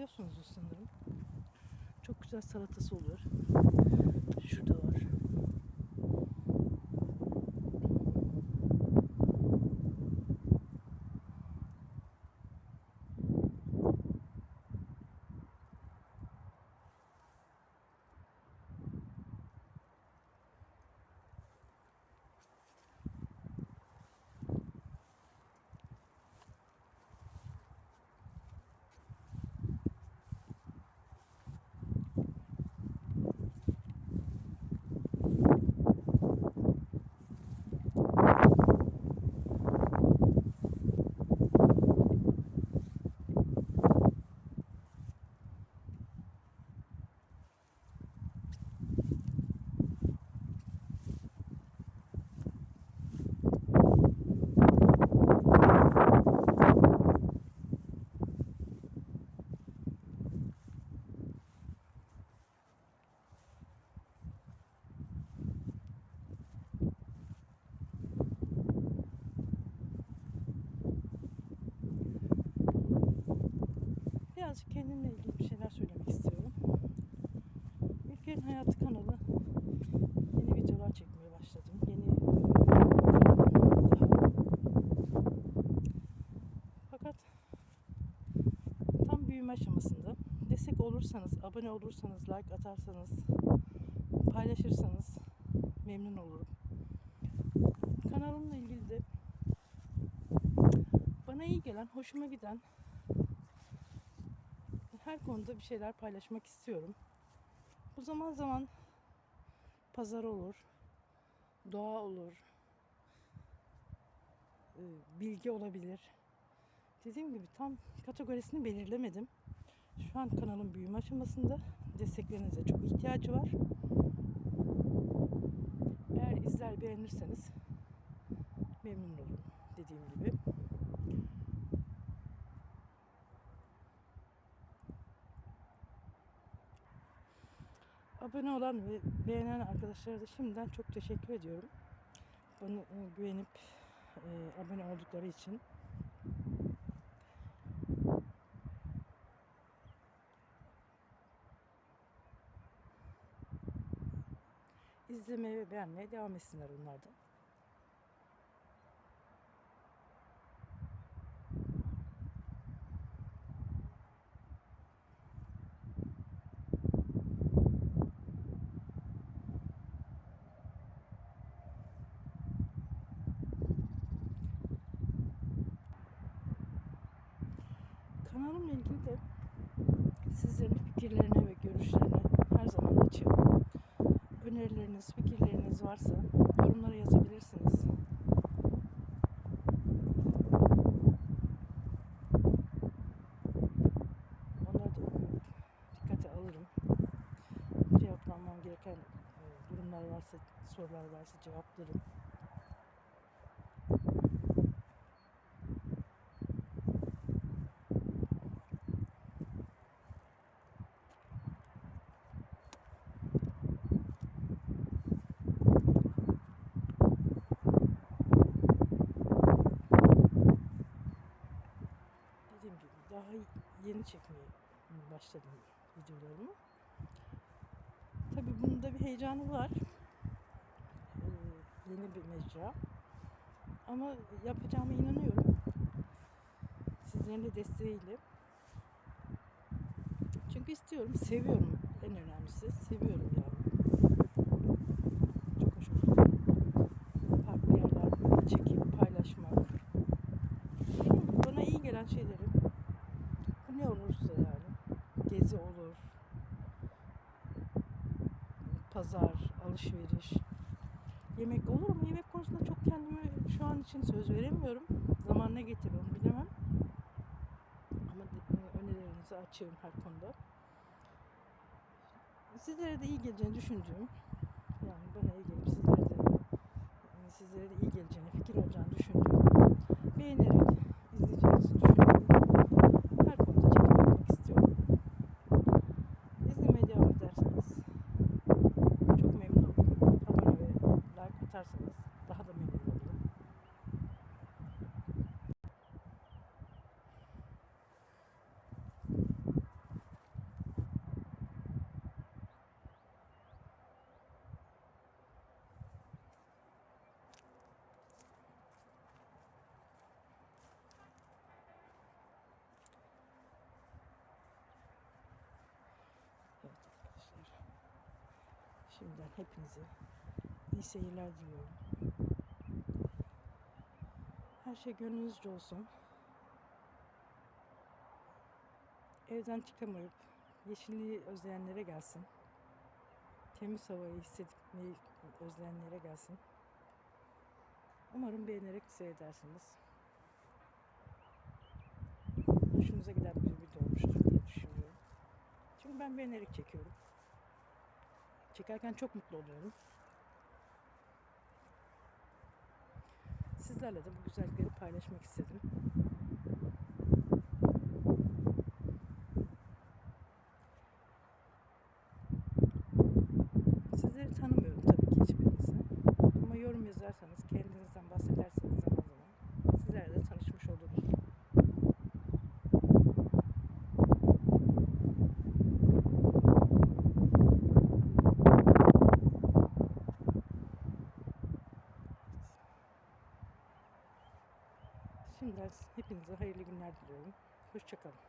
biliyorsunuzdur sanırım. Çok güzel salatası olur. Şurada var. Birazcık kendimle ilgili bir şeyler söylemek istiyorum. Ülkenin Hayatı kanalı yeni videolar çekmeye başladım. Yeni Fakat tam büyüme aşamasında. Destek olursanız, abone olursanız, like atarsanız, paylaşırsanız memnun olurum. Kanalımla ilgili de bana iyi gelen, hoşuma giden her konuda bir şeyler paylaşmak istiyorum. Bu zaman zaman pazar olur, doğa olur, e, bilgi olabilir. Dediğim gibi tam kategorisini belirlemedim. Şu an kanalın büyüme aşamasında. Desteklerinize çok ihtiyacı var. Eğer izler beğenirseniz memnun olurum dediğim gibi. Abone olan ve beğenen arkadaşlara da şimdiden çok teşekkür ediyorum. Bana e, güvenip e, abone oldukları için. İzlemeye ve beğenmeye devam etsinler onlar da. Kanalımla ilgili de sizlerin fikirlerine ve görüşlerine her zaman açığım. Önerileriniz, fikirleriniz varsa yorumlara yazabilirsiniz. Onları da dikkate alırım. Cevaplanmam gereken e, durumlar varsa, sorular varsa cevaplarım. dediğim gibi daha yeni çekmeye başladım videolarımı. Tabii bunun bir heyecanı var. Ee, yeni bir mecra. Ama yapacağıma inanıyorum. Sizlerin de desteğiyle. Çünkü istiyorum, seviyorum en önemlisi. Seviyorum yani. Çok hoşuma gidiyor. Farklı yerlerde çekip paylaşmak. Dediğim gibi bana iyi gelen şeyleri bu ne olursa yani gezi olur pazar alışveriş. Yemek olur mu? Yemek konusunda çok kendime şu an için söz veremiyorum. Zaman ne getirir onu bilemem. Ama önerilerinizi açığım her konuda. Sizlere de iyi geleceğini düşündüğüm yani bana iyi gelip sizlere de sizlere de iyi geleceğine fikir olacağını düşündüğüm beğenerek izleyeceğinizi düşünüyorum. Her konuda çekim yapmak istiyorum. İzlemeye devam ederseniz çok memnun olurum. Abone ve like atarsanız daha da memnun olurum. Şimdiden hepinize iyi seyirler diliyorum. Her şey gönlünüzce olsun. Evden çıkamayıp yeşilliği özleyenlere gelsin. Temiz havayı hissetmeyi özleyenlere gelsin. Umarım beğenerek seyredersiniz. Hoşunuza giden bir video olmuştur diye düşünüyorum. Çünkü ben beğenerek çekiyorum. Çekerken çok mutlu oluyorum. Sizlerle de bu güzellikleri paylaşmak istedim. Sizleri tanımıyorum tabii ki hiçbirinizi. Ama yorum yazarsanız, kendinizden bahsederseniz zaman zaman sizlerle de tanışmış oluruz. Şimdiden hepinize hayırlı günler diliyorum. Hoşçakalın.